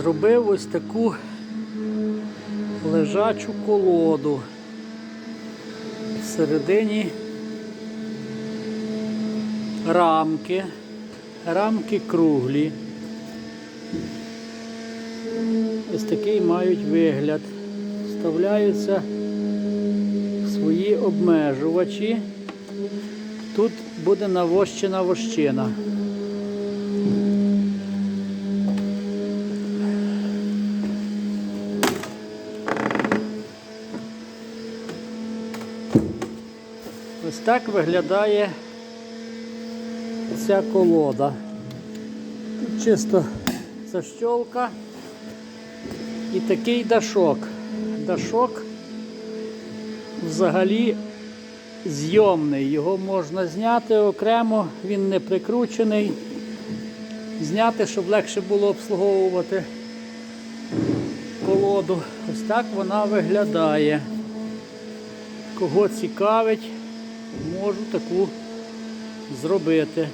Зробив ось таку лежачу колоду. Всередині рамки. Рамки круглі. Ось такий мають вигляд. Вставляються свої обмежувачі. Тут буде навощена вощина. Ось так виглядає ця колода. Тут чисто защолка і такий дашок. Дашок взагалі зйомний. Його можна зняти окремо, він не прикручений. Зняти, щоб легше було обслуговувати колоду. Ось так вона виглядає. Кого цікавить, можу таку зробити.